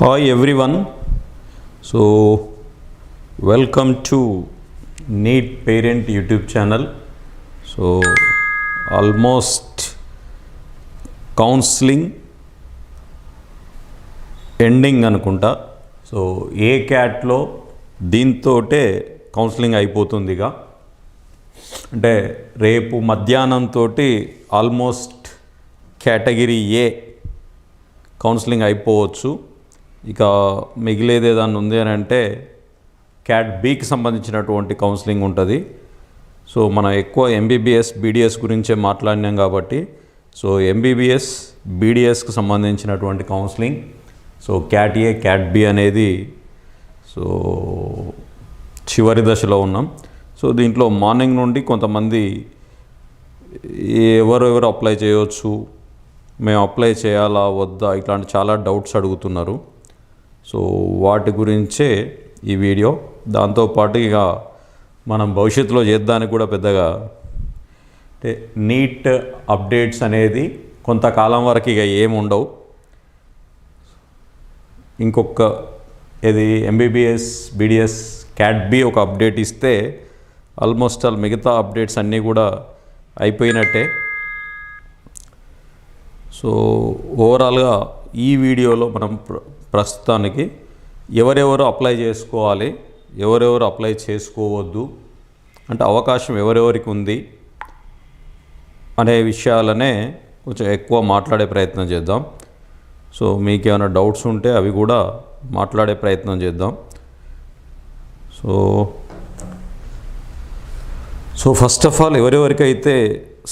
Hi everyone so welcome to NEET parent YouTube channel so almost counselling ending అనుకుంటా. So A క్యాట్లో దీంతోటే counselling అయిపోతుంది ఇక అంటే రేపు మధ్యాహ్నంతో ఆల్మోస్ట్ కేటగిరీ ఏ కౌన్సిలింగ్ అయిపోవచ్చు. ఇక మిగిలేది ఏదన్నా ఉంది అని అంటే క్యాట్ బీకి సంబంధించినటువంటి కౌన్సిలింగ్ ఉంటుంది. సో మనం ఎక్కువ ఎంబీబీఎస్ బీడిఎస్ గురించే మాట్లాడినాం కాబట్టి సో ఎంబీబీఎస్ బీడిఎస్కి సంబంధించినటువంటి counselling so cat A cat B అనేది సో చివరి దశలో ఉన్నాం. సో దీంట్లో మార్నింగ్ నుండి కొంతమంది ఎవరెవరు అప్లై చేయవచ్చు మేము అప్లై చేయాలా వద్దా ఇట్లాంటి చాలా డౌట్స్ అడుగుతున్నారు. సో వాటి గురించే ఈ వీడియో. దాంతోపాటు ఇక మనం భవిష్యత్తులో చేద్దానికి కూడా పెద్దగా అంటే నీట్ అప్డేట్స్ అనేది కొంతకాలం వరకు ఇక ఏముండవు ఇంకొక ఇది ఎంబీబీఎస్ బీడిఎస్ క్యాట్ బి ఒక అప్డేట్ ఇస్తే ఆల్మోస్ట్ ఆల్ మిగతా అప్డేట్స్ అన్నీ కూడా అయిపోయినట్టే. సో ఓవరాల్గా ఈ వీడియోలో మనం ప్రస్తుతానికి ఎవరెవరు అప్లై చేసుకోవాలి ఎవరెవరు అప్లై చేసుకోవద్దు అంటే అవకాశం ఎవరెవరికి ఉంది అనే విషయాలనే కొంచెం ఎక్కువ మాట్లాడే ప్రయత్నం చేద్దాం. సో మీకు ఏమైనా డౌట్స్ ఉంటే అవి కూడా మాట్లాడే ప్రయత్నం చేద్దాం. So so first of all ఎవరెవరికైతే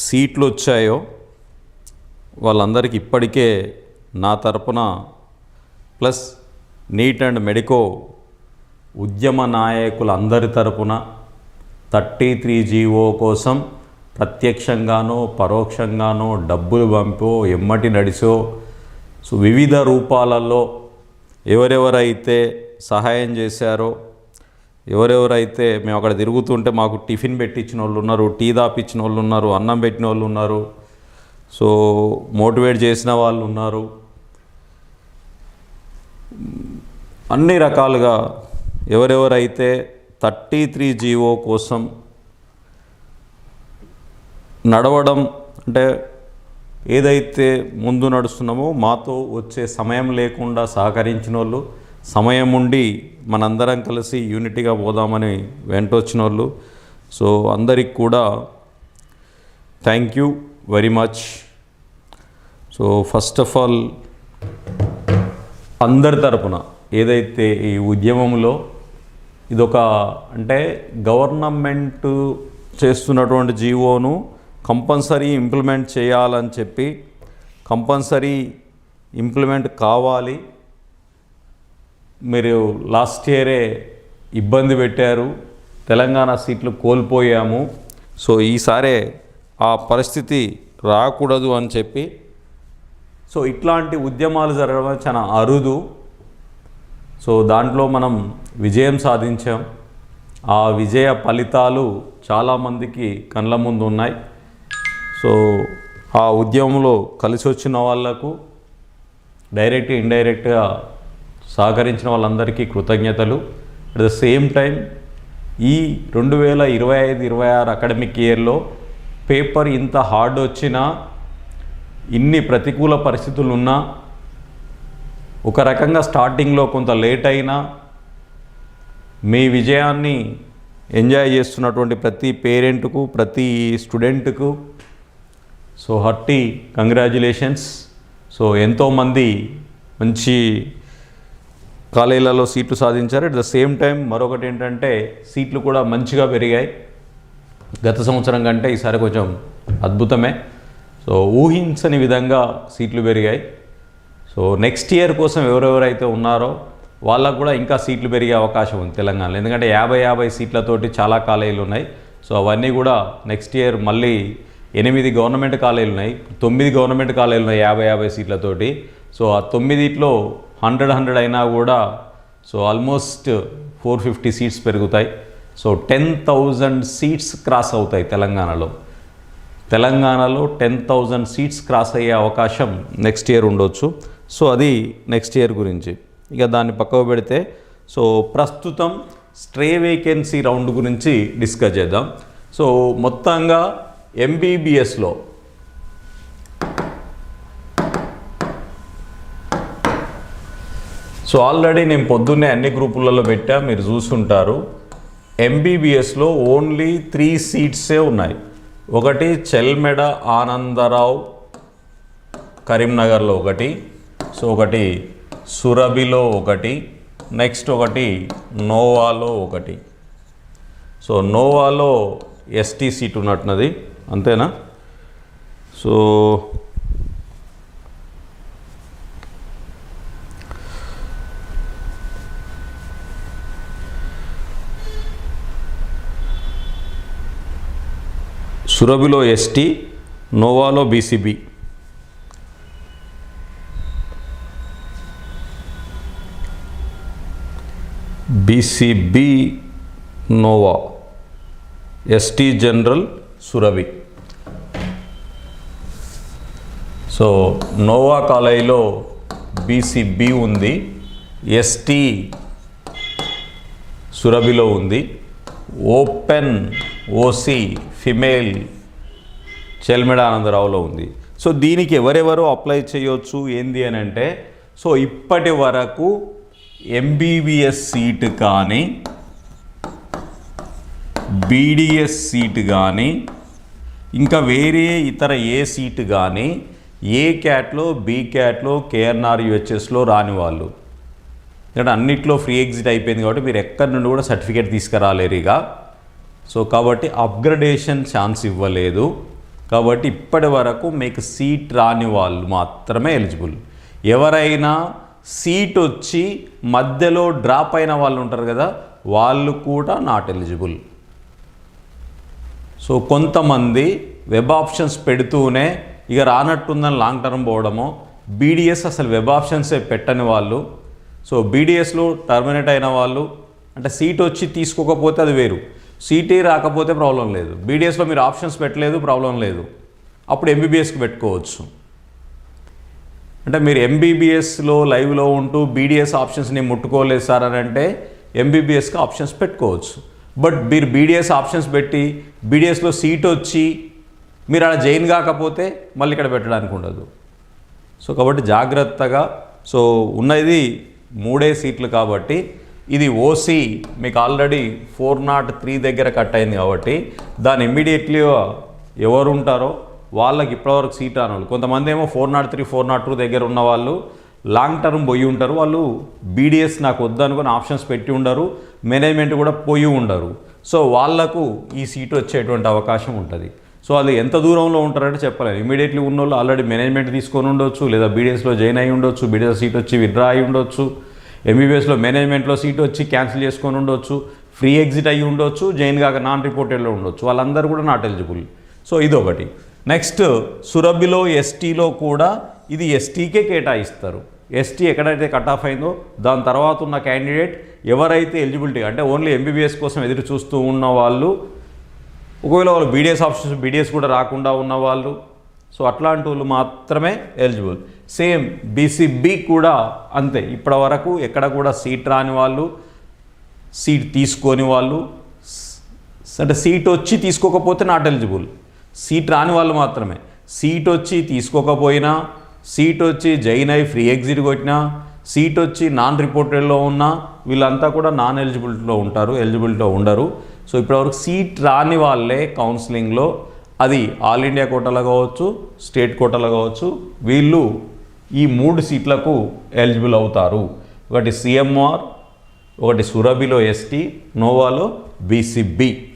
సీట్లు వచ్చాయో వాళ్ళందరికీ ఇప్పటికే నా తరపున ప్లస్ నీట్ అండ్ మెడికో ఉద్యమ నాయకులందరి తరపున థర్టీ త్రీ జీవో కోసం ప్రత్యక్షంగానో పరోక్షంగానో డబ్బులు పంపో ఎమ్మటి నడిచో సో వివిధ రూపాలలో ఎవరెవరైతే సహాయం చేశారో ఎవరెవరైతే మేము అక్కడ తిరుగుతుంటే మాకు టిఫిన్ పెట్టించిన వాళ్ళు ఉన్నారు టీ దాపిచ్చిన వాళ్ళు ఉన్నారు అన్నం పెట్టిన వాళ్ళు ఉన్నారు సో మోటివేట్ చేసిన వాళ్ళు ఉన్నారు అన్ని రకాలుగా ఎవరెవరైతే థర్టీ త్రీ జీవో కోసం నడవడం అంటే ఏదైతే ముందు నడుస్తున్నామో మాతో వచ్చే సమయం లేకుండా సహకరించిన వాళ్ళు సమయం ఉండి మనందరం కలిసి యూనిటీగా పోదామని వెంటొచ్చిన వాళ్ళు సో అందరికి కూడా thank you very much. So first of all అందరి తరపున ఏదైతే ఈ ఉద్యమంలో ఇదొక అంటే గవర్నమెంట్ చేస్తున్నటువంటి జీవోను కంపల్సరీ ఇంప్లిమెంట్ చేయాలని చెప్పి కంపల్సరీ ఇంప్లిమెంట్ కావాలి. మీరు లాస్ట్ ఇయరే ఇబ్బంది పెట్టారు. తెలంగాణ సీట్లు కోల్పోయాము. సో ఈసారే ఆ పరిస్థితి రాకూడదు అని చెప్పి సో ఇట్లాంటి ఉద్యమాలు జరగడం చాలా అరుదు. సో దాంట్లో మనం విజయం సాధించాం. ఆ విజయ ఫలితాలు చాలామందికి కళ్ళ ముందు ఉన్నాయి. సో ఆ ఉద్యమంలో కలిసి వచ్చిన వాళ్ళకు డైరెక్ట్ ఇండైరెక్ట్గా సహకరించిన వాళ్ళందరికీ కృతజ్ఞతలు. అట్ ద సేమ్ టైం ఈ రెండు వేల ఇరవై ఐదు ఇరవై ఆరు అకాడమిక్ ఇయర్లో పేపర్ ఇంత హార్డ్ వచ్చినా ఇన్ని ప్రతికూల పరిస్థితులు ఉన్నా ఒక రకంగా స్టార్టింగ్లో కొంత లేట్ అయినా మీ విజయాన్ని ఎంజాయ్ చేస్తున్నటువంటి ప్రతి పేరెంట్కు ప్రతి స్టూడెంట్కు సో హర్టీ కంగ్రాచులేషన్స్. సో ఎంతోమంది మంచి కాలేజీలలో సీట్లు సాధించారు. అట్ ద సేమ్ టైం మరొకటి ఏంటంటే సీట్లు కూడా మంచిగా పెరిగాయి. గత సంవత్సరం కంటే ఈసారి కొంచెం అద్భుతమే. సో ఊహించని విధంగా సీట్లు పెరిగాయి. సో నెక్స్ట్ ఇయర్ కోసం ఎవరెవరైతే ఉన్నారో వాళ్ళకు కూడా ఇంకా సీట్లు పెరిగే అవకాశం ఉంది తెలంగాణలో. ఎందుకంటే యాభై యాభై సీట్లతోటి చాలా కాలేజీలు ఉన్నాయి. సో అవన్నీ కూడా నెక్స్ట్ ఇయర్ మళ్ళీ ఎనిమిది గవర్నమెంట్ కాలేజీలు ఉన్నాయి. తొమ్మిది గవర్నమెంట్ కాలేజీలు ఉన్నాయి యాభై యాభై సీట్లతోటి. సో ఆ తొమ్మిదిట్లో హండ్రెడ్ హండ్రెడ్ అయినా కూడా so almost four fifty seats పెరుగుతాయి. So ten thousand seats cross అవుతాయి తెలంగాణలో. తెలంగాణలో టెన్ థౌజండ్ సీట్స్ క్రాస్ అయ్యే అవకాశం నెక్స్ట్ ఇయర్ ఉండొచ్చు. సో అది నెక్స్ట్ ఇయర్ గురించి. ఇక దాన్ని పక్కకు పెడితే సో ప్రస్తుతం స్ట్రే వేకెన్సీ రౌండ్ గురించి డిస్కస్ చేద్దాం. సో మొత్తంగా ఎంబీబీఎస్లో సో ఆల్రెడీ నేను పొద్దున్నే అన్ని గ్రూపులలో పెట్టా మీరు చూసుంటారు. ఎంబీబీఎస్లో ఓన్లీ త్రీ సీట్సే ఉన్నాయి. ఒకటి చెల్మెడ ఆనందరావు కరీంనగర్లో ఒకటి. సో ఒకటి సురభిలో ఒకటి. నెక్స్ట్ ఒకటి నోవాలో ఒకటి. సో నోవాలో ఎస్టీ సీట్ ఉన్నట్టున్నది. అంతేనా? సో సురభిలో ST నోవాలో BCB. BCB Nova. ST general Surabhi. So Nova కాలేజీలో బీసీబీ ఉంది ఎస్టీ సురభిలో ఉంది ఓపెన్ ఓసీ ఫిమేల్ చెల్మెడ ఆనందరావులో ఉంది. సో దీనికి ఎవరెవరు అప్లై చేయొచ్చు ఏంది అని అంటే సో ఇప్పటి వరకు ఎంబీబీఎస్ సీట్ కానీ బీడిఎస్ సీట్ కానీ ఇంకా వేరే ఇతర ఏ సీట్ కానీ ఏ క్యాట్లో బీ క్యాట్లో కేఎన్ఆర్ యుహెచ్ఎస్లో రాని వాళ్ళు. ఎందుకంటే అన్నిట్లో ఫ్రీ ఎగ్జిట్ అయిపోయింది కాబట్టి మీరు ఎక్కడి నుండి కూడా సర్టిఫికేట్ తీసుకురాలేరు ఇక. సో కాబట్టి అప్గ్రడేషన్ ఛాన్స్ ఇవ్వలేదు. కాబట్టి ఇప్పటి వరకు మీకు సీట్ రాని వాళ్ళు మాత్రమే ఎలిజిబుల్ ఎవరైనా సీట్ వచ్చి మధ్యలో డ్రాప్ అయిన వాళ్ళు ఉంటారు కదా వాళ్ళు కూడా నాట్ ఎలిజిబుల్ సో కొంతమంది వెబ్ ఆప్షన్స్ పెడుతూనే ఇక రానట్టుందని లాంగ్ టర్మ్ పోవడము బీడిఎస్ అసలు వెబ్ ఆప్షన్సే పెట్టని వాళ్ళు. సో బీడిఎస్లో టర్మినేట్ అయిన వాళ్ళు అంటే సీట్ వచ్చి తీసుకోకపోతే అది వేరు. సీటే రాకపోతే ప్రాబ్లం లేదు. బీడీఎస్లో మీరు ఆప్షన్స్ పెట్టలేదు ప్రాబ్లం లేదు. అప్పుడు ఎంబీబీఎస్కి పెట్టుకోవచ్చు. అంటే మీరు ఎంబీబీఎస్లో లైవ్లో ఉంటూ బీడీఎస్ ఆప్షన్స్ని ముట్టుకోలేదు సార్ అని అంటే ఎంబీబీఎస్కి ఆప్షన్స్ పెట్టుకోవచ్చు. బట్ మీరు బీడీఎస్ ఆప్షన్స్ పెట్టి బీడిఎస్లో సీట్ వచ్చి మీరు అలా జైన్ కాకపోతే మళ్ళీ ఇక్కడ పెట్టడానికి ఉండదు. సో కాబట్టి జాగ్రత్తగా సో ఉన్నది మూడే సీట్లు కాబట్టి ఇది ఓసీ మీకు ఆల్రెడీ ఫోర్ నాట్ త్రీ దగ్గర కట్ అయింది కాబట్టి దాని ఇమ్మీడియట్లీ ఎవరు ఉంటారో వాళ్ళకి ఇప్పటివరకు సీట్ రాని కొంతమంది ఏమో four nought three four nought two దగ్గర ఉన్న వాళ్ళు లాంగ్ టర్మ్ పోయి ఉంటారు. వాళ్ళు బీడిఎస్ నాకు వద్దనుకుని ఆప్షన్స్ పెట్టి ఉండరు మేనేజ్మెంట్ కూడా పోయి ఉండరు. సో వాళ్ళకు ఈ సీట్ వచ్చేటువంటి అవకాశం ఉంటుంది. సో అది ఎంత దూరంలో ఉంటారంటే చెప్పలేము ఇమీడియట్లీ ఉన్న వాళ్ళు ఆల్రెడీ మేనేజ్మెంట్ తీసుకొని ఉండొచ్చు లేదా బీడిఎస్లో జాయిన్ అయి ఉండొచ్చు బీడిఎస్ సీట్ వచ్చి విత్డ్రా అయి ఉండొచ్చు. ఎంబీబీఎస్లో మేనేజ్మెంట్లో సీట్ వచ్చి క్యాన్సిల్ చేసుకొని ఉండొచ్చు ఫ్రీ ఎగ్జిట్ అయ్యి ఉండొచ్చు జైన్ కాక నాన్ రిపోర్టెడ్లో ఉండొచ్చు. వాళ్ళందరూ కూడా నాట్ ఎలిజిబుల్ సో ఇదొకటి. నెక్స్ట్ సురభిలో ఎస్టీలో కూడా ఇది ఎస్టీకే కేటాయిస్తారు. ఎస్టీ ఎక్కడైతే కట్ ఆఫ్ అయిందో దాని తర్వాత ఉన్న క్యాండిడేట్ ఎవరైతే ఎలిజిబిలిటీ అంటే ఓన్లీ ఎంబీబీఎస్ కోసం ఎదురు చూస్తూ ఉన్న వాళ్ళు ఒకవేళ వాళ్ళు బీడిఎస్ ఆప్షన్స్ బీడిఎస్ కూడా రాకుండా ఉన్న వాళ్ళు సో అట్లాంటి వాళ్ళు మాత్రమే ఎలిజిబుల్ సేమ్ బీసీబీ కూడా అంతే. ఇప్పటి వరకు ఎక్కడ కూడా సీట్ రాని వాళ్ళు సీట్ తీసుకొని వాళ్ళు అంటే సీట్ వచ్చి తీసుకోకపోతే నాట్ ఎలిజిబుల్ సీట్ రాని వాళ్ళు మాత్రమే. సీట్ వచ్చి తీసుకోకపోయినా సీట్ వచ్చి జైన్ అయి ఫ్రీ ఎగ్జిట్ కొట్టినా సీట్ వచ్చి నాన్ రిపోర్టెడ్లో ఉన్నా వీళ్ళంతా కూడా నాన్ ఎలిజిబిలిటీలో ఉంటారు ఎలిజిబిలిటీలో ఉండరు. సో ఇప్పటివరకు సీట్ రాని వాళ్ళే కౌన్సిలింగ్లో అది ఆల్ ఇండియా కోటాలో కావచ్చు స్టేట్ కోటాలో కావచ్చు వీళ్ళు ఈ మూడు సీట్లకు ఎలిజిబుల్ అవుతారు. ఒకటి సిఎంఆర్ ఒకటి సురభిలో ఎస్టీ నోవాలో బీసీబీ.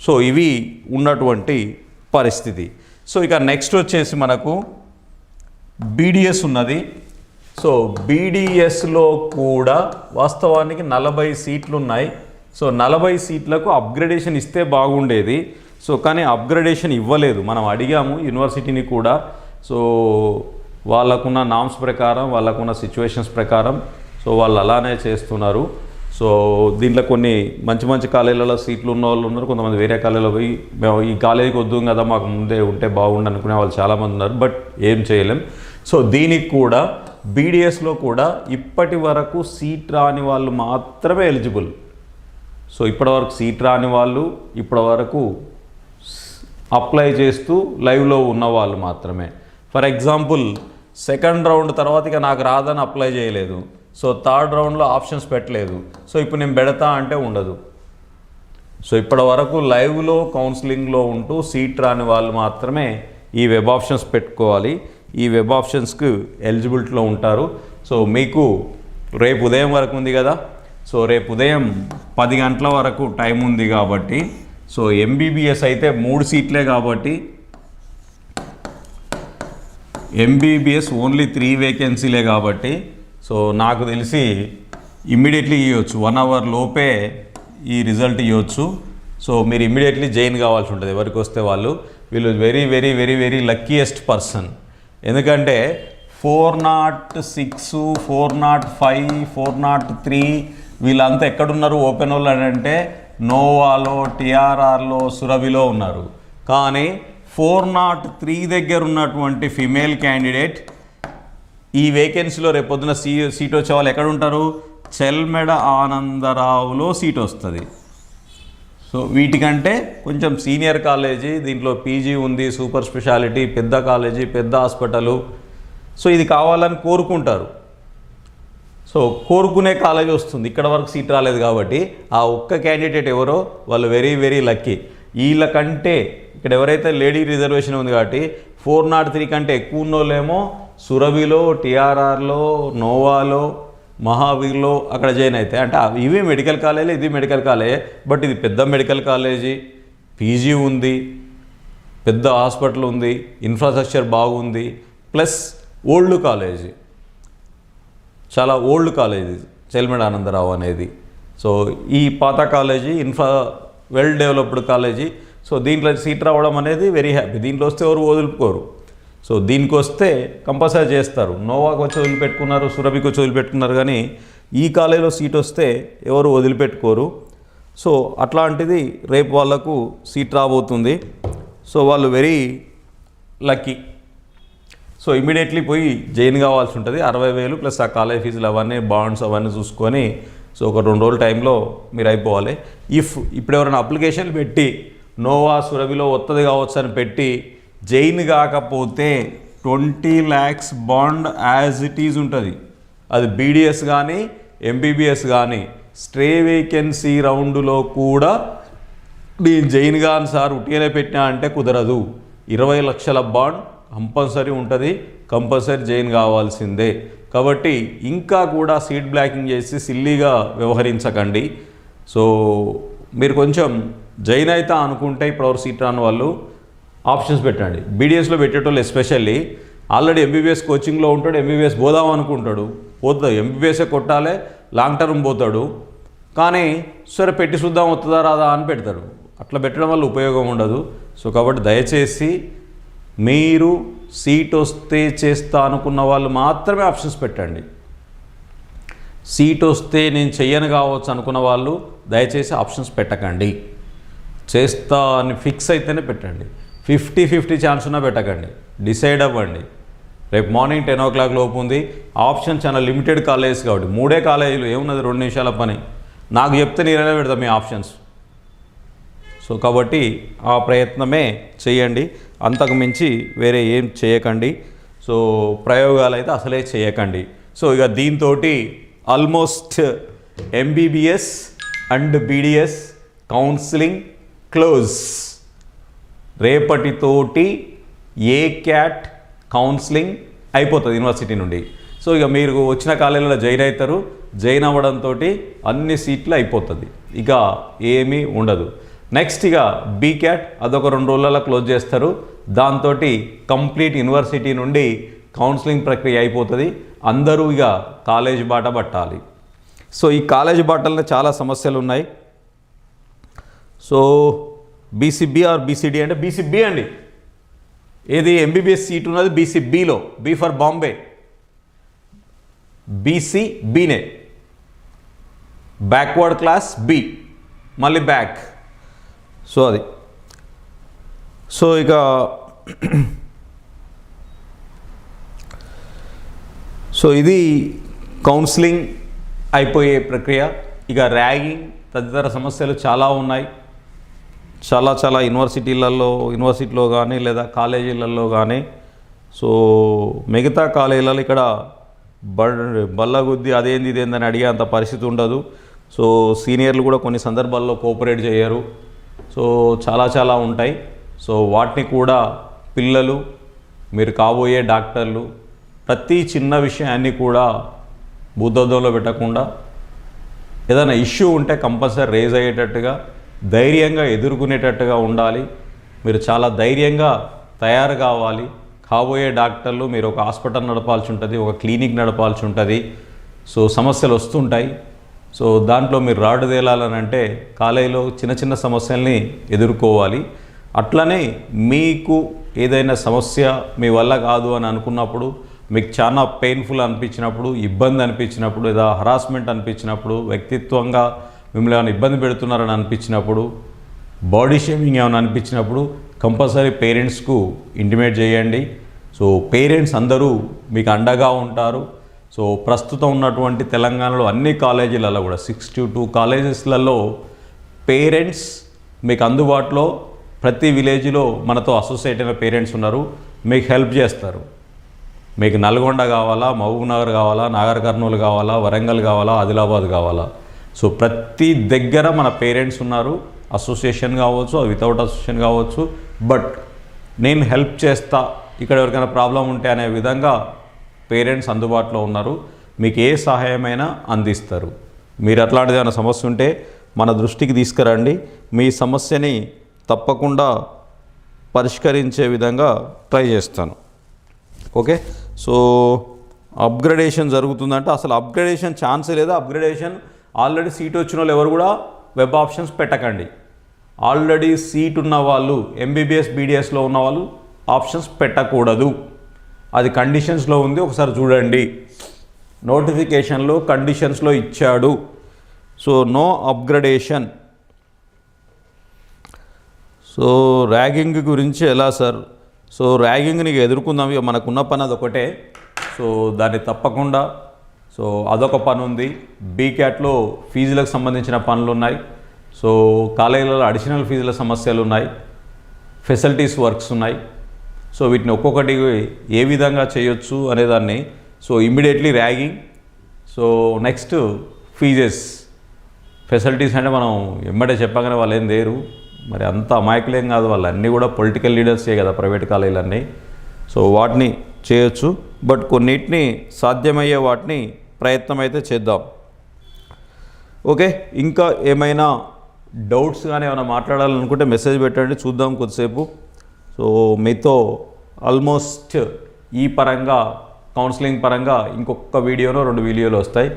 సో ఇవి ఉన్నటువంటి పరిస్థితి. సో ఇక నెక్స్ట్ వచ్చేసి మనకు బీడిఎస్ ఉన్నది. సో బీడిఎస్లో కూడా వాస్తవానికి నలభై సీట్లు ఉన్నాయి. సో నలభై సీట్లకు అప్గ్రేడేషన్ ఇస్తే బాగుండేది. సో కానీ అప్గ్రేడేషన్ ఇవ్వలేదు. మనం అడిగాము యూనివర్సిటీని కూడా. సో వాళ్ళకున్న నామ్స్ ప్రకారం వాళ్ళకున్న సిచ్యువేషన్స్ ప్రకారం. సో వాళ్ళు అలానే చేస్తున్నారు. సో దీంట్లో కొన్ని మంచి మంచి కాలేజీలలో సీట్లు ఉన్న వాళ్ళు ఉన్నారు. కొంతమంది వేరే కాలేజీలో పోయి మేము ఈ కాలేజీకి వద్దు కదా మాకు ముందే ఉంటే బాగుండు అనుకునే వాళ్ళు చాలామంది ఉన్నారు. బట్ ఏం చేయలేం. సో దీనికి కూడా బీడిఎస్లో కూడా ఇప్పటి వరకు సీట్ రాని వాళ్ళు మాత్రమే ఎలిజిబుల్. సో ఇప్పటివరకు సీట్ రాని వాళ్ళు ఇప్పటివరకు అప్లై చేస్తూ లైవ్లో ఉన్న వాళ్ళు మాత్రమే. ఫర్ ఎగ్జాంపుల్ సెకండ్ రౌండ్ తర్వాత ఇక నాకు రాదని అప్లై చేయలేదు. సో థర్డ్ రౌండ్లో ఆప్షన్స్ పెట్టలేదు. సో ఇప్పుడు నేను పెడతా అంటే ఉండదు. సో ఇప్పటి వరకు లైవ్లో కౌన్సిలింగ్లో ఉంటూ సీట్ రాని వాళ్ళు మాత్రమే ఈ వెబ్ ఆప్షన్స్ పెట్టుకోవాలి. ఈ వెబ్ ఆప్షన్స్కి ఎలిజిబిలిటీలో ఉంటారు. సో మీకు రేపు ఉదయం వరకు ఉంది కదా? సో రేపు ఉదయం పది గంటల వరకు టైం ఉంది కాబట్టి సో ఎంబీబీఎస్ అయితే మూడు సీట్లే కాబట్టి ఎంబీబీఎస్ ఓన్లీ త్రీ వేకెన్సీలే కాబట్టి సో నాకు తెలిసి ఇమ్మీడియట్లీ ఇవ్వచ్చు వన్ అవర్ లోపే ఈ రిజల్ట్ ఇవ్వచ్చు సో మీరు ఇమ్మీడియట్లీ జైన్ కావాల్సి ఉంటుంది. ఎవరికి వస్తే వాళ్ళు. వీళ్ళు very very very very luckiest person ఎందుకంటే four nought six four nought five four nought three వీళ్ళంతా ఎక్కడున్నారు? ఓపెన్ వాళ్ళు అని అంటే నోవాలో టిఆర్ఆర్లో సురభిలో ఉన్నారు. కానీ ఫోర్ నాట్ త్రీ దగ్గర ఉన్నటువంటి ఫిమేల్ క్యాండిడేట్ ఈ వేకెన్సీలో రేపొద్దున సీ సీట్ వచ్చే వాళ్ళు ఎక్కడ ఉంటారు? చెల్మెడ ఆనందరావులో సీట్ వస్తుంది. సో వీటికంటే కొంచెం సీనియర్ కాలేజీ దీంట్లో పీజీ ఉంది సూపర్ స్పెషాలిటీ పెద్ద కాలేజీ పెద్ద హాస్పిటలు. సో ఇది కావాలని కోరుకుంటారు. సో కోరుకునే కాలేజ్ వస్తుంది. ఇక్కడ వరకు సీట్ రాలేదు కాబట్టి ఆ ఒక్క క్యాండిడేట్ ఎవరో వాళ్ళు వెరీ వెరీ లక్కీ. వీళ్ళకంటే ఇక్కడ ఎవరైతే లేడీ రిజర్వేషన్ ఉంది కాబట్టి ఫోర్ నాట్ త్రీ కంటే ఎక్కువ ఉన్నోళ్ళేమో సురభిలో టిఆర్ఆర్లో నోవాలో మహావీర్లో అక్కడ జాయిన్ అయితే. అంటే ఇవి మెడికల్ కాలేజీ ఇది మెడికల్ కాలేజ్. బట్ ఇది పెద్ద మెడికల్ కాలేజీ పీజీ ఉంది పెద్ద హాస్పిటల్ ఉంది ఇన్ఫ్రాస్ట్రక్చర్ బాగుంది ప్లస్ ఓల్డ్ కాలేజీ. చాలా ఓల్డ్ కాలేజీ చెల్మెడ్ ఆనందరావు అనేది. సో ఈ పాత college infra well developed college so దీంట్లో సీట్ రావడం అనేది వెరీ హ్యాపీ దీంట్లో వస్తే ఎవరు వదులుకోరు. సో దీనికి వస్తే కంపల్సరీ చేస్తారు. నోవాకి వచ్చి వదిలిపెట్టుకున్నారు సురభికి వచ్చి వదిలిపెట్టుకున్నారు కానీ ఈ కాలేజీలో సీట్ వస్తే ఎవరు వదిలిపెట్టుకోరు. సో అట్లాంటిది రేపు వాళ్ళకు సీట్ రాబోతుంది. సో వాళ్ళు వెరీ లక్కీ సో ఇమీడియట్లీ పోయి జైన్ కావాల్సి ఉంటుంది. అరవై వేలు ప్లస్ ఆ కాలేజ్ ఫీజులు అవన్నీ బాండ్స్ అవన్నీ చూసుకొని సో ఒక రెండు రోజుల టైంలో మీరు అయిపోవాలి. ఇఫ్ ఇప్పుడు ఎవరైనా అప్లికేషన్లు పెట్టి నోవా సురభిలో వత్తది కావచ్చు అని పెట్టి జైన్ కాకపోతే twenty lakhs bond as it is ఉంటుంది. అది బీడిఎస్ కానీ ఎంబీబీఎస్ కానీ స్ట్రే వేకెన్సీ రౌండ్లో కూడా నేను జైన్ గాన్ సార్ ఉట్టిగానే పెట్టినా అంటే కుదరదు. ఇరవై లక్షల బాండ్ కంపల్సరీ ఉంటుంది కంపల్సరీ జైన్ కావాల్సిందే. కాబట్టి ఇంకా కూడా సీట్ బ్లాకింగ్ చేసి సిల్లీగా వ్యవహరించకండి. సో మీరు కొంచెం జైన్ అయితే అనుకుంటే ఇప్పుడు సీట్ రాని వాళ్ళు ఆప్షన్స్ పెట్టండి. బీడిఎస్లో పెట్టేటోళ్ళు ఎస్పెషల్లీ ఆల్రెడీ ఎంబీబీఎస్ కోచింగ్లో ఉంటాడు ఎంబీబీఎస్ పోదాం అనుకుంటాడు. పోతుంది ఎంబీబీఎస్ఏ కొట్టాలే లాంగ్ టర్మ్ పోతాడు. కానీ సరే పెట్టి చూద్దాం వస్తుందా రాదా అని పెడతాడు. అట్లా పెట్టడం వల్ల ఉపయోగం ఉండదు. సో కాబట్టి దయచేసి మీరు సీట్ వస్తే చేస్తా అనుకున్న వాళ్ళు మాత్రమే ఆప్షన్స్ పెట్టండి. సీట్ వస్తే నేను చెయ్యను కావచ్చు అనుకున్న వాళ్ళు దయచేసి ఆప్షన్స్ పెట్టకండి. చేస్తా అని ఫిక్స్ అయితేనే పెట్టండి. ఫిఫ్టీ ఫిఫ్టీ ఛాన్స్ ఉన్నా పెట్టకండి. డిసైడ్ అవ్వండి. రేపు మార్నింగ్ టెన్ ఓ క్లాక్ లోపు ఉంది. ఆప్షన్ చాలా లిమిటెడ్ కాలేజెస్ కాబట్టి మూడే కాలేజీలు ఏమున్నది రెండు నిమిషాల పని. నాకు చెప్తే నేను పెడతాం మీ ఆప్షన్స్ సో కాబట్టి ఆ ప్రయత్నమే చేయండి. అంతకు మించి వేరే ఏం చేయకండి. సో ప్రయోగాలు అయితే అసలే చేయకండి. సో ఇక దీంతో almost MBBS and BDS counselling close. రేపటితోటి A cat counselling అయిపోతుంది యూనివర్సిటీ నుండి. సో ఇక మీరు వచ్చిన కాలేజీలో జాయిన్ అవుతారు జాయిన్ అవ్వడంతో అన్ని సీట్లు అయిపోతుంది. ఇక ఏమీ ఉండదు. నెక్స్ట్ ఇక బీ క్యాట్ అదొక రెండు రోజులలో క్లోజ్ చేస్తారు. దాంతో కంప్లీట్ యూనివర్సిటీ నుండి కౌన్సిలింగ్ ప్రక్రియ అయిపోతుంది. అందరూ ఇక కాలేజ్ బాట పట్టాలి. సో ఈ కాలేజ్ బాటల్లో చాలా సమస్యలు ఉన్నాయి. సో బీసీబీ ఆర్ బీసీడీ అంటే బీసీబీ అండి. ఏది ఎంబీబీఎస్ సీట్ ఉన్నది బీసీబీలో బీ ఫర్ బాంబే బీసీ బీనే బ్యాక్వర్డ్ క్లాస్ బి మళ్ళీ బ్యాక్ సో అది. సో ఇక సో ఇది కౌన్సిలింగ్ అయిపోయే ప్రక్రియ. ఇక ర్యాగింగ్ తదితర సమస్యలు చాలా ఉన్నాయి. చాలా చాలా యూనివర్సిటీలలో యూనివర్సిటీలో కానీ లేదా కాలేజీలలో కానీ సో మిగతా కాలేజీలలో ఇక్కడ బల్లగుద్ది అదేంది ఇదేందని అడిగే అంత పరిస్థితి ఉండదు. సో సీనియర్లు కూడా కొన్ని సందర్భాల్లో కోఆపరేట్ చేయరు. సో చాలా చాలా ఉంటాయి. సో వాటిని కూడా పిల్లలు మీరు కాబోయే డాక్టర్లు ప్రతి చిన్న విషయాన్ని కూడా భూతద్దంలో పెట్టకుండా ఏదైనా ఇష్యూ ఉంటే కంపల్సరీ రేజ్ అయ్యేటట్టుగా ధైర్యంగా ఎదుర్కొనేటట్టుగా ఉండాలి. మీరు చాలా ధైర్యంగా తయారు కావాలి. కాబోయే డాక్టర్లు మీరు ఒక హాస్పిటల్ నడపాల్సి ఉంటుంది ఒక క్లినిక్ నడపాల్సి ఉంటుంది. సో సమస్యలు వస్తుంటాయి. సో దాంట్లో మీరు రాడు తేలాలని అంటే కాలేజీలో చిన్న చిన్న సమస్యల్ని ఎదుర్కోవాలి. అట్లనే మీకు ఏదైనా సమస్య మీ వల్ల కాదు అని అనుకున్నప్పుడు మీకు చాలా పెయిన్ఫుల్ అనిపించినప్పుడు ఇబ్బంది అనిపించినప్పుడు లేదా హరాస్మెంట్ అనిపించినప్పుడు వ్యక్తిత్వంగా మిమ్మల్ని ఏమైనా ఇబ్బంది పెడుతున్నారని అనిపించినప్పుడు బాడీ షేమింగ్ ఏమైనా అనిపించినప్పుడు కంపల్సరీ పేరెంట్స్కు ఇంటిమేట్ చేయండి. సో పేరెంట్స్ అందరూ మీకు అండగా ఉంటారు. సో ప్రస్తుతం ఉన్నటువంటి తెలంగాణలో అన్ని కాలేజీలలో కూడా సిక్స్టీ టూ కాలేజెస్లలో పేరెంట్స్ మీకు అందుబాటులో ప్రతి విలేజ్లో మనతో అసోసియేట్ అయిన పేరెంట్స్ ఉన్నారు. మీకు హెల్ప్ చేస్తారు. మీకు నల్గొండ కావాలా మహబూబ్ నగర్ కావాలా నాగర్ కర్నూలు కావాలా వరంగల్ కావాలా ఆదిలాబాద్ కావాలా. సో ప్రతి దగ్గర మన పేరెంట్స్ ఉన్నారు. అసోసియేషన్ కావచ్చు వితౌట్ అసోసియేషన్ కావచ్చు. బట్ నేను హెల్ప్ చేస్తా. ఇక్కడ ఎవరికైనా ప్రాబ్లం ఉంటే అనే విధంగా పేరెంట్స్ అందుబాటులో ఉన్నారు. మీకు ఏ సహాయమైనా అందిస్తారు. మీరు అట్లాంటిది ఏమైనా సమస్య ఉంటే మన దృష్టికి తీసుకురండి. మీ సమస్యని తప్పకుండా పరిష్కరించే విధంగా ట్రై చేస్తాను. ఓకే సో అప్గ్రేడేషన్ జరుగుతుందంటే అసలు అప్గ్రేడేషన్ ఛాన్సే లేదా? అప్గ్రేడేషన్ ఆల్రెడీ సీట్ వచ్చిన వాళ్ళు ఎవరు కూడా వెబ్ ఆప్షన్స్ పెట్టకండి. ఆల్రెడీ సీట్ ఉన్న వాళ్ళు ఎంబీబీఎస్ బీడీఎస్లో ఉన్న వాళ్ళు ఆప్షన్స్ పెట్టకూడదు. అది కండిషన్స్లో ఉంది ఒకసారి చూడండి. నోటిఫికేషన్లో కండిషన్స్లో ఇచ్చాడు. So no upgradation so ragging గురించి ఎలా సార్ సో ర్యాగింగ్ని ఎదుర్కొందాం ఇక మనకున్న పని అది ఒకటే. సో దాన్ని తప్పకుండా సో అదొక పని ఉంది బీక్యాట్లో ఫీజులకు సంబంధించిన పనులు ఉన్నాయి సో కాలేజీలలో అడిషనల్ ఫీజుల సమస్యలు ఉన్నాయి ఫెసిలిటీస్ వర్క్స్ ఉన్నాయి సో వీటిని ఒక్కొక్కటి ఏ విధంగా చేయొచ్చు అనేదాన్ని so immediately ragging. So next fees. Facilities అంటే మనం ఎమ్మటే చెప్పగానే వాళ్ళు ఏం లేరు మరి అంత అమాయకులేం కాదు వాళ్ళు. అన్నీ కూడా పొలిటికల్ లీడర్సే కదా ప్రైవేట్ కాలేజీలన్నీ. సో వాటిని చేయొచ్చు. బట్ కొన్నిటిని సాధ్యమయ్యే వాటిని ప్రయత్నం అయితే చేద్దాం. ఓకే ఇంకా ఏమైనా డౌట్స్ కానీ ఏమైనా మాట్లాడాలనుకుంటే మెసేజ్ పెట్టండి చూద్దాం కొద్దిసేపు. సో మీతో ఆల్మోస్ట్ ఈ పరంగా కౌన్సిలింగ్ పరంగా ఇంకొక వీడియోనో రెండు వీడియోలు వస్తాయి.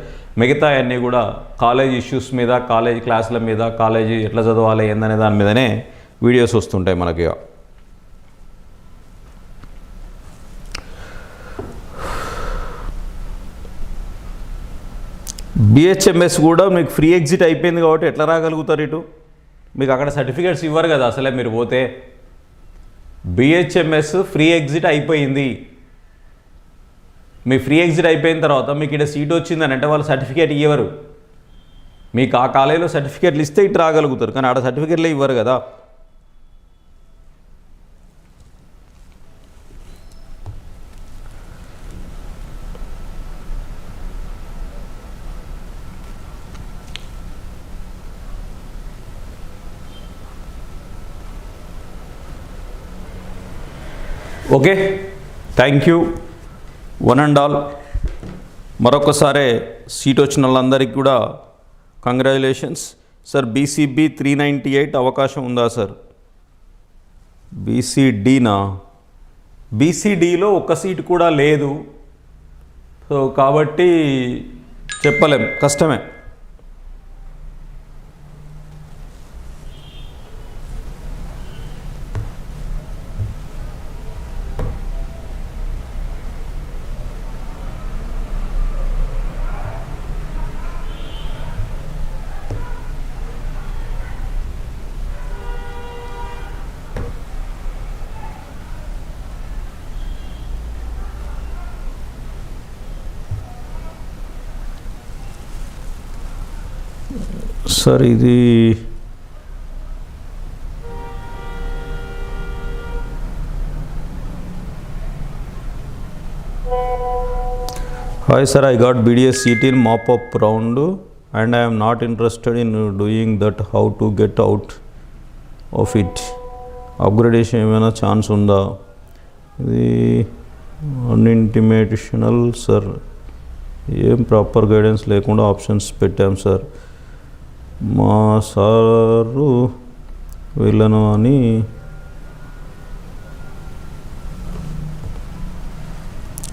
మిగతా అన్నీ కూడా కాలేజ్ ఇష్యూస్ మీద కాలేజ్ క్లాసుల మీద కాలేజీ ఎట్లా చదవాలి ఏందనే దాని మీదనే వీడియోస్ వస్తుంటాయి మనకి. బిహెచ్ఎంఎస్ కూడా మీకు ఫ్రీ ఎగ్జిట్ అయిపోయింది కాబట్టి ఎట్లా రాగలుగుతారు ఇటు? మీకు అక్కడ సర్టిఫికేట్స్ ఇవ్వరు కదా అసలే మీరు పోతే. బిహెచ్ఎంఎస్ ఫ్రీ ఎగ్జిట్ అయిపోయింది. మీ ఫ్రీ ఎగ్జిట్ అయిపోయిన తర్వాత మీకు ఇక్కడ సీట్ వచ్చిందని అంటే వాళ్ళు సర్టిఫికేట్ ఇవ్వరు మీకు ఆ కాలేజీలో సర్టిఫికేట్లు ఇస్తే ఇటు రాగలుగుతారు కానీ ఆడ సర్టిఫికేట్లే ఇవ్వరు కదా. Okay? Thank you one and all మరొకసారి సీట్ వచ్చిన వాళ్ళందరికీ కూడా congratulations sir BCB three ninety eight అవకాశం ఉందా సార్ బీసీడీనా బీసీడీలో ఒక్క సీట్ కూడా లేదు. సో కాబట్టి చెప్పలేం. కష్టమే. సార్ ఇది hi sir I got BDS seat in mop up round and I'm not interested in doing that how to get out of it upgradation ఏమైనా ఛాన్స్ ఉందా? ఇది అన్ఇంటిమేషనల్ సార్ ఏం ప్రాపర్ గైడెన్స్ లేకుండా ఆప్షన్స్ పెట్టాం సార్ మా sir వెళ్ళను అని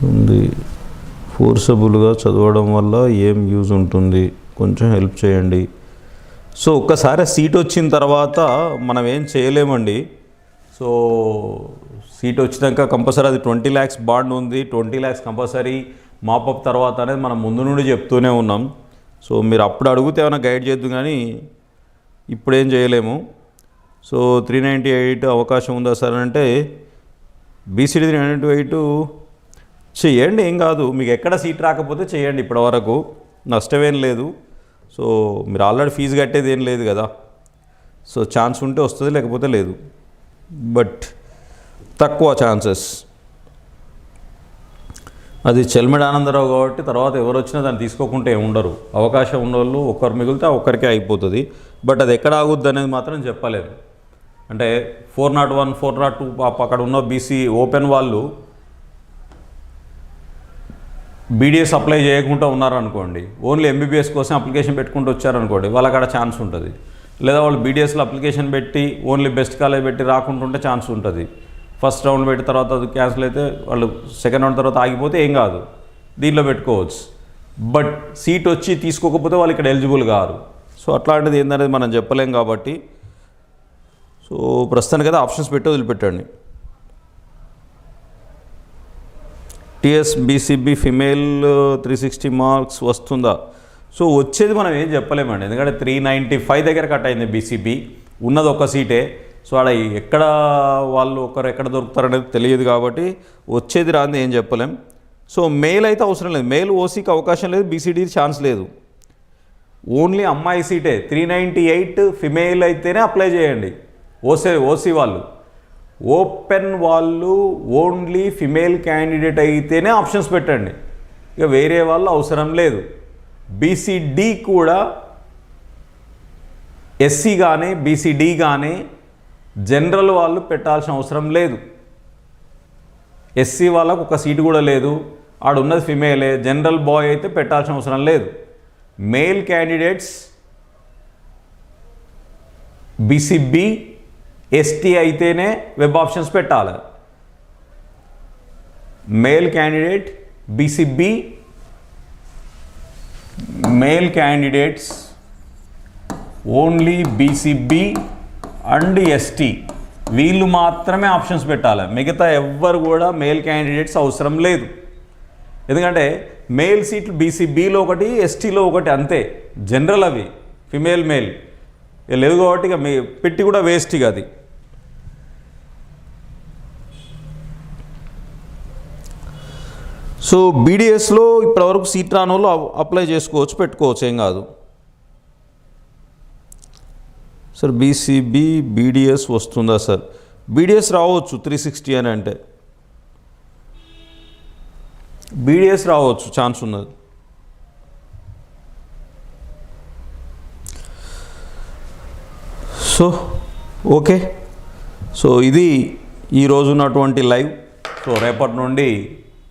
ఉంది. ఫోర్సబుల్గా చదవడం వల్ల ఏం యూజ్ ఉంటుంది? కొంచెం హెల్ప్ చేయండి. సో ఒక్కసారి సీట్ వచ్చిన తర్వాత మనం ఏం చేయలేమండి. సో సీట్ వచ్చినాక కంపల్సరీ అది ట్వంటీ ల్యాక్స్ బాండ్ ఉంది. Twenty lakhs compulsory mop up తర్వాత అనేది మనం ముందు నుండి చెప్తూనే ఉన్నాం. సో మీరు అప్పుడు అడిగితే ఏమైనా గైడ్ చేద్దు కానీ ఇప్పుడేం చేయలేము. సో త్రీ నైంటీ ఎయిట్ అవకాశం ఉందా సార్ అంటే బీసీడీ త్రీ నైంటీ ఎయిట్ చేయండి ఏం కాదు. మీకు ఎక్కడ సీట్ రాకపోతే చేయండి ఇప్పటివరకు. నష్టమేం లేదు. సో మీరు ఆల్రెడీ ఫీజు కట్టేది ఏం లేదు కదా. సో ఛాన్స్ ఉంటే వస్తుంది లేకపోతే లేదు. బట్ తక్కువ ఛాన్సెస్ అది చెల్మిడి ఆనందరావు కాబట్టి తర్వాత ఎవరు వచ్చినా దాన్ని తీసుకోకుంటే ఉండరు. అవకాశం ఉన్నోళ్ళు ఒక్కరు మిగిలితే ఒక్కరికే అయిపోతుంది. బట్ అది ఎక్కడ ఆగుద్ది అనేది మాత్రం చెప్పలేదు అంటే four nought one four nought two అక్కడ ఉన్న బీసీ ఓపెన్ వాళ్ళు బీడీఎస్ అప్లై చేయకుండా ఉన్నారనుకోండి ఓన్లీ ఎంబీబీఎస్ కోసం అప్లికేషన్ పెట్టుకుంటూ వచ్చారనుకోండి వాళ్ళకి అక్కడ ఛాన్స్ ఉంటుంది. లేదా వాళ్ళు బీడీఎస్లో అప్లికేషన్ పెట్టి ఓన్లీ బెస్ట్ కాలేజ్ పెట్టి రాకుండా ఉంటే ఛాన్స్ ఉంటుంది. ఫస్ట్ రౌండ్ పెట్టిన తర్వాత అది క్యాన్సిల్ అయితే వాళ్ళు సెకండ్ రౌండ్ తర్వాత ఆగిపోతే ఏం కాదు. దీనిలో పెట్టుకోవచ్చు. బట్ సీట్ వచ్చి తీసుకోకపోతే వాళ్ళు ఇక్కడ ఎలిజిబుల్ కారు. సో అట్లాంటిది ఏందనేది మనం చెప్పలేం కాబట్టి. సో ప్రస్తుతానికి అయితే ఆప్షన్స్ పెట్టి వదిలిపెట్టండి. TS BCB female three sixty marks వస్తుందా? సో వచ్చేది మనం ఏం చెప్పలేమండి. ఎందుకంటే త్రీ నైంటీ ఫైవ్ దగ్గర కట్ అయింది బీసీబీ. ఉన్నది ఒక సీటే. సో ఆడ ఎక్కడ వాళ్ళు ఒకరు ఎక్కడ దొరుకుతారనేది తెలియదు కాబట్టి వచ్చేది రాంది ఏం చెప్పలేం. సో మెయిల్ అయితే అవసరం లేదు. మెయిల్ ఓసీకి అవకాశం లేదు బీసీడీ ఛాన్స్ లేదు. ఓన్లీ అమ్మాయి సీటే. త్రీ నైంటీ ఎయిట్ ఫిమేల్ అయితేనే అప్లై చేయండి. ఓసే ఓసీ వాళ్ళు. ఓపెన్ వాళ్ళు ఓన్లీ ఫిమేల్ క్యాండిడేట్ అయితేనే ఆప్షన్స్ పెట్టండి. ఇక వేరే వాళ్ళు అవసరం లేదు. బీసీడీ కూడా ఎస్సీ కానీ బీసీడీ కానీ జనరల్ వాళ్ళు పెట్టాల్సిన అవసరం లేదు. ఎస్సీ వాళ్ళకు ఒక సీటు కూడా లేదు. ఆడున్నది ఫిమేలే. జనరల్ బాయ్ అయితే పెట్టాల్సిన అవసరం లేదు. మేల్ క్యాండిడేట్స్ బీసీబీ ఎస్టీ అయితేనే వెబ్ ఆప్షన్స్ పెట్టాలి. Male candidate BCB male candidates only BCB and ST వీళ్ళు మాత్రమే ఆప్షన్స్ పెట్టాలి. మిగతా ఎవ్వరు కూడా మేల్ క్యాండిడేట్స్ అవసరం లేదు. ఎందుకంటే మేల్ సీట్లు బీసీబీలో ఒకటి ఎస్టీలో ఒకటి అంతే. జనరల్ అవి ఫిమేల్ మేల్. లేదు కాబట్టి ఇక మీ పెట్టి కూడా వేస్ట్ ఇక అది. సో బీడీఎస్లో ఇప్పటివరకు సీట్ రాని వాళ్ళు అప్- అప్లై చేసుకోవచ్చు పెట్టుకోవచ్చు ఏం కాదు. సార్ బీసీబీ బీడీఎస్ వస్తుందా సార్? బీడీఎస్ రావచ్చు త్రీ సిక్స్టీ అని అంటే. బీడీఎస్ రావచ్చు ఛాన్స్ ఉన్నది. So okay. సో ఇది ఈరోజు ఉన్నటువంటి లైవ్. సో రేపటి నుండి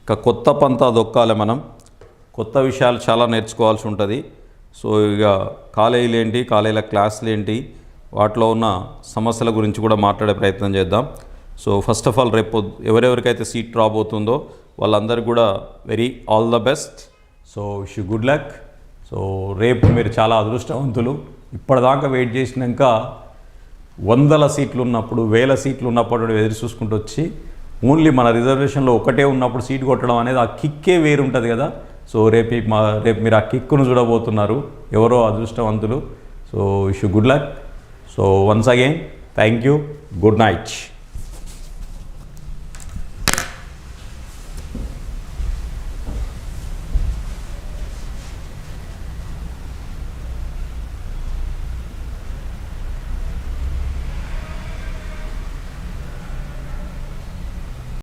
ఇక కొత్త పంతా దొక్కాలి మనం. కొత్త విషయాలు చాలా నేర్చుకోవాల్సి ఉంటుంది. సో ఇక కాలేజీలు ఏంటి కాలేజీల క్లాసులు ఏంటి వాటిలో ఉన్న సమస్యల గురించి కూడా మాట్లాడే ప్రయత్నం చేద్దాం. సో ఫస్ట్ ఆఫ్ ఆల్ రేపు ఎవరెవరికైతే సీట్ రాబోతుందో వాళ్ళందరూ కూడా very all the best so wish good luck so రేపు మీరు చాలా అదృష్టవంతులు. ఇప్పటిదాకా వెయిట్ చేసినాక వందల సీట్లు ఉన్నప్పుడు వేల సీట్లు ఉన్నప్పుడు ఎదురు చూసుకుంటూ వచ్చి ఓన్లీ మన రిజర్వేషన్లో ఒకటే ఉన్నప్పుడు సీట్ కొట్టడం అనేది ఆ కిక్కే వేరుంటుంది కదా. సో రేపు మా రేపు మీరు ఆ కిక్కును చూడబోతున్నారు. ఎవరో అదృష్టవంతులు. So wish good luck so once again thank you good night